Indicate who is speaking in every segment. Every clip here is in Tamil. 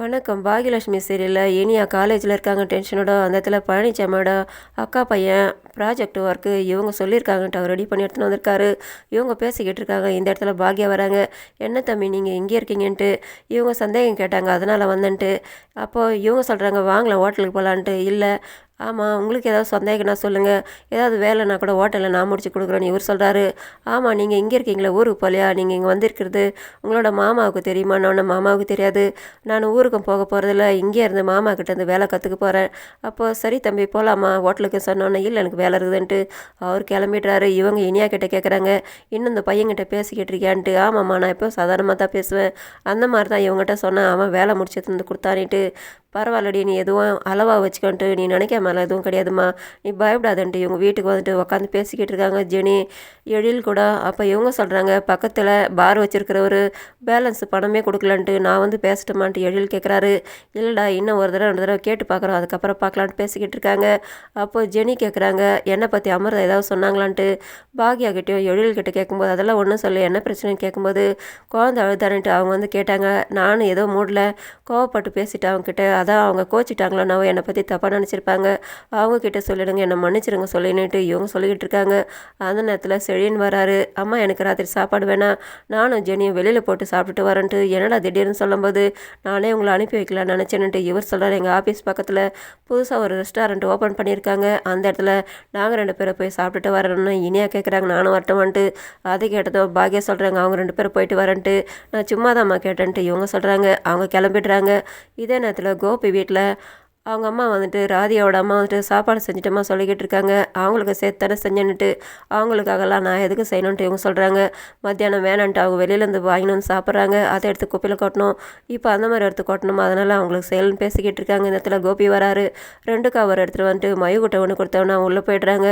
Speaker 1: வணக்கம். பாகியலட்சுமி சீரியலில் இனியா காலேஜில் இருக்காங்க. டென்ஷனோட அந்த இடத்துல பழனிச்சாமியோட அக்கா பையன் ப்ராஜெக்ட் ஒர்க்கு இவங்க சொல்லியிருக்காங்கன்ட்டு அவர் ரெடி பண்ணி எடுத்துன்னு வந்திருக்காரு. இவங்க பேசிக்கிட்டு இருக்காங்க. இந்த இடத்துல பாக்யா வராங்க. என்ன தம்பி நீங்கள் இங்கே இருக்கீங்கன்ட்டு இவங்க சந்தேகம் கேட்டாங்க. அதனால் வந்தேன்ட்டு. அப்போது இவங்க சொல்கிறாங்க வாங்கலாம் ஹோட்டலுக்கு போகலான்ட்டு இல்லை. ஆமாம் உங்களுக்கு ஏதாவது சந்தேகம்னா சொல்லுங்கள் ஏதாவது வேலைனா கூட ஹோட்டலில் நான் முடிச்சு கொடுக்குறேன்னு இவர் சொல்கிறாரு ஆமாம் நீங்கள் இங்கே இருக்கீங்களா ஊருக்கு போகலையா நீங்கள் இங்கே வந்திருக்கிறது உங்களோட மாமாவுக்கு தெரியுமா? நான் மாமாவுக்கு தெரியாது. நான் ஊருக்கும் போக போகிறதில்ல இங்கே இருந்து மாமா கிட்ட இருந்து வேலை கற்றுக்க போகிறேன் அப்போது சரி தம்பி போகலாமா ஹோட்டலுக்கு சொன்னோன்னே இல்லை எனக்கு வேலை இருக்குதுன்ட்டு அவர் கிளம்பிடுறாரு. இவங்க இனியா கிட்டே கேட்குறாங்க இன்னும் இந்த பையன்கிட்ட பேசிக்கிட்டு இருக்கியான்ட்டு. ஆமாம்மா நான் எப்போ சாதாரணமாக தான் பேசுவேன். அந்த மாதிரி தான் இவங்ககிட்ட சொன்னேன் அவன் வேலை முடிச்சு தந்து கொடுத்தானிட்டு பரவாயில்லடி நீ எதுவும் அளவாக வச்சுக்கோன்ட்டு நீ நினைக்காமலாம் எதுவும் கிடையாதும்மா. நீ பயப்படாதன்ட்டு இவங்க வீட்டுக்கு வந்துட்டு உட்காந்து பேசிக்கிட்டு இருக்காங்க. ஜெனி எழில் கூட அப்போ இவங்க சொல்கிறாங்க பக்கத்தில் பார் வச்சுருக்கிறவர் பேலன்ஸ் பணமே கொடுக்கலன்ட்டு நான் வந்து பேசட்டுமான்ட்டு எழில் கேட்குறாரு இல்லைடா இன்னும் ஒரு தடவை ரெண்டு தடவை கேட்டு பார்க்குறோம் அதுக்கப்புறம் பார்க்கலான்ட்டு பேசிக்கிட்டு இருக்காங்க. அப்போ ஜெனி கேட்குறாங்க என்னை பற்றி அமர்தா ஏதாவது சொன்னாங்களான்ட்டு? பாக்யா கிட்டேயும் எழில் கிட்ட கேட்கும்போது அதெல்லாம் ஒன்றும் சொல்லி என்ன பிரச்சனைன்னு கேட்கும்போது குழந்தை அழுதான்ட்டு அவங்க வந்து கேட்டாங்க. நானும் ஏதோ மூடில் கோவப்பட்டு பேசிட்டு அவங்கக்கிட்ட அதான் அவங்க கோச்சிட்டாங்களோ என்னை பற்றி தப்பாக நினச்சிருப்பாங்க. அவங்கக்கிட்ட சொல்லிடுங்க என்னை மன்னிச்சிருங்க சொல்லினுட்டு இவங்க சொல்லிக்கிட்டு இருக்காங்க. அந்த நேரத்தில் செழியன் வராரு. அம்மா எனக்கு ராத்திரி சாப்பாடு வேணாம். நானும் ஜெனியும் வெளியில் போட்டு சாப்பிட்டுட்டு வரேன்ட்டு என்னடா திடீர்னு சொல்லும்போது நானே உங்களை அனுப்பி வைக்கலாம்னு நினச்சேன்ட்டு இவர் சொல்கிறார் எங்கள் ஆஃபீஸ் பக்கத்தில் புதுசாக ஒரு ரெஸ்டாரண்ட் ஓப்பன் பண்ணியிருக்காங்க. அந்த இடத்துல நாங்கள் ரெண்டு பேரை போய் சாப்பிட்டுட்டு வரேன்னு இனியாக கேட்குறாங்க நானும் வரட்டோமான்ட்டு அதை கேட்டதும் பாக்கியா சொல்கிறாங்க அவங்க ரெண்டு பேரும் போயிட்டு வரேன்ட்டு. நான் சும்மா தான்மா கேட்டேன்ட்டு இவங்க சொல்கிறாங்க அவங்க கிளம்பிடுறாங்க. இதே நேரத்தில் கோபி வீட்டில் அவங்க அம்மா வந்துட்டு ராதியாவோட அம்மா வந்துட்டு சாப்பாடு செஞ்சுட்டோமா சொல்லிக்கிட்டு இருக்காங்க. அவங்களுக்கு சேர்த்து தானே செஞ்சேன்னுட்டு அவங்களுக்காகலாம் நான் எதுக்கு செய்யணுன்ட்டு இவங்க சொல்கிறாங்க மத்தியானம் வேணான்ட்டு அவங்க வெளியிலேருந்து வாங்கினு வந்து சாப்பிட்றாங்க. அதை எடுத்து குப்பையில் கொட்டணும். இப்போ அந்த மாதிரி எடுத்து கொட்டணும்? அதனால் அவங்களுக்கு செயல்னு பேசிக்கிட்டு இருக்காங்க. இந்த இடத்துல கோபி வராரு. ரெண்டு கவர் எடுத்துகிட்டு வந்துட்டு மயுகுட்டை ஒன்று கொடுத்தவொன்னே உள்ளே போயிடுறாங்க.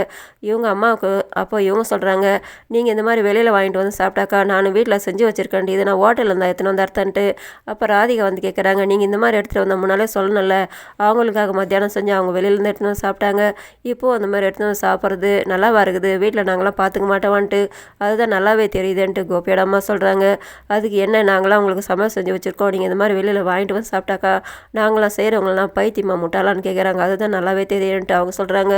Speaker 1: இவங்க அம்மாவுக்கு அப்போ இவங்க சொல்கிறாங்க நீங்கள் இந்த மாதிரி வெளியில் வாங்கிட்டு வந்து சாப்பிட்டாக்கா நான் வீட்டில் செஞ்சு வச்சுருக்கேன் இது நான் ஹோட்டலில் இருந்தால் எத்தனை வந்து அர்த்தன்ட்டு அப்போ ராதிகா வந்து கேட்குறாங்க நீங்கள் இந்த மாதிரி எடுத்துகிட்டு வந்த முன்னாலே சொல்லணும்ல. அவங்களுக்காக மத்தியானம் செஞ்சு அவங்க வெளியிலேருந்து எடுத்துன்னு வந்து சாப்பிட்டாங்க. இப்போது அந்த மாதிரி எடுத்துன்னு வந்து சாப்பிட்றது நல்லாவா இருக்குது? வீட்டில் நாங்களாம் பார்த்துக்க மாட்டோமான்ட்டு. அதுதான் நல்லாவே தெரியுதுன்ட்டு கோபியோட அம்மா சொல்கிறாங்க அதுக்கு என்ன நாங்களாம் உங்களுக்கு சமையல் செஞ்சு வச்சுருக்கோம். நீங்கள் இந்த மாதிரி வெளியில் வாங்கிட்டு வந்து சாப்பிட்டாக்கா நாங்களாம் செய்கிறவங்களாம் பைத்தியமா முட்டாளான்னு கேட்குறாங்க அதுதான் நல்லாவே தெரியுன்ட்டு அவங்க சொல்கிறாங்க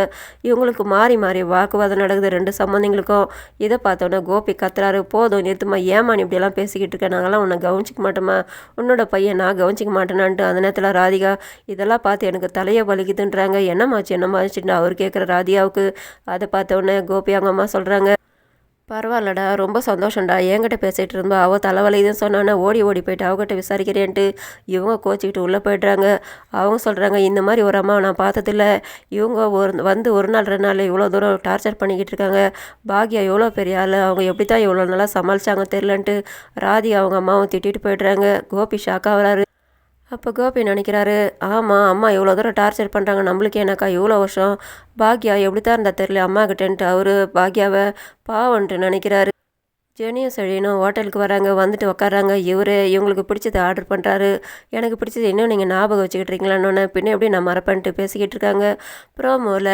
Speaker 1: இவங்களுக்கு மாறி மாறி வாக்குவாதம் நடக்குது ரெண்டு சம்மந்திங்களுக்கும் இதை பார்த்தோன்னே கோபி கத்துறாரு. போதும் நிறுத்துமா ஏமா நீ இப்படியெல்லாம் பேசிக்கிட்டு இருக்க? நாங்களாம் உன்னை கவனிச்சிக்க மாட்டோமா உன்னோட பையன் நான் கவனிச்சிக்க மாட்டேனான்ட்டு அந்த நேரத்தில் ராதிகா இதெல்லாம் பார்த்து எனக்கு தலையை வலிக்குதுன்றாங்க. என்னமாச்சு என்னமாச்சுன்னு அவர் கேட்குற ராதியாவுக்கு அதை பார்த்தோன்னே கோபி அவங்க அம்மா சொல்கிறாங்க பரவாயில்லடா ரொம்ப சந்தோஷம்டா. என்கிட்ட பேசிகிட்டு இருந்தா அவள் தலைவலிதுன்னு சொன்னானே ஓடி ஓடி போயிட்டு அவகிட்ட விசாரிக்கிறேன்ட்டு இவங்க கோச்சிக்கிட்டு உள்ளே போய்ட்றாங்க. அவங்க சொல்கிறாங்க இந்த மாதிரி ஒரு அம்மா நான் பார்த்ததில்ல. இவங்க ஒரு வந்து ஒரு நாள் ரெண்டு நாள் இவ்வளோ தூரம் டார்ச்சர் பண்ணிக்கிட்டு இருக்காங்க. பாக்யா எவ்வளோ பெரிய ஆள். அவங்க எப்படி தான் இவ்வளோ நல்லா சமாளித்தாங்க தெரிலன்ட்டு ராதி அவங்க அம்மாவும் திட்டிட்டு போய்ட்றாங்க. கோபி ஷாக்காக வராரு. அப்போ கோபி நினைக்கிறாரு ஆமாம் அம்மா இவ்வளோ தூரம் டார்ச்சர் பண்ணுறாங்க நம்மளுக்கு எனக்கா இவ்வளோ வருஷம்? பாக்யா எப்படி தான் இருந்தால் தெரியல அம்மா கிட்டேன்ட்டு அவர் பாக்யாவை பாவன்ட்டு நினைக்கிறாரு. ஜெனியும் செழியனும் ஹோட்டலுக்கு வராங்க வந்துட்டு உக்காறாங்க இவர் இவங்களுக்கு பிடிச்சதை ஆர்டர் பண்ணுறாரு எனக்கு பிடிச்சது இன்னும் நீங்கள் ஞாபகம் வச்சுக்கிட்டுருக்கீங்களான்னு பின்ன எப்படி நான் மறப்பேன்ட்டு பேசிக்கிட்டு இருக்காங்க. ப்ரோமோவில்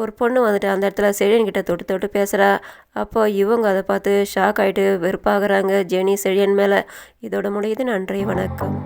Speaker 1: ஒரு பொண்ணு வந்துட்டு அந்த இடத்துல செழியன்கிட்ட தொட்டு தொட்டு பேசுகிறா அப்போ இவங்க அதை பார்த்து ஷாக் ஆகிட்டு வெறுப்பாகிறாங்க. ஜெனி செழியன் மேலே இதோட முடியுது. நன்றி வணக்கம்.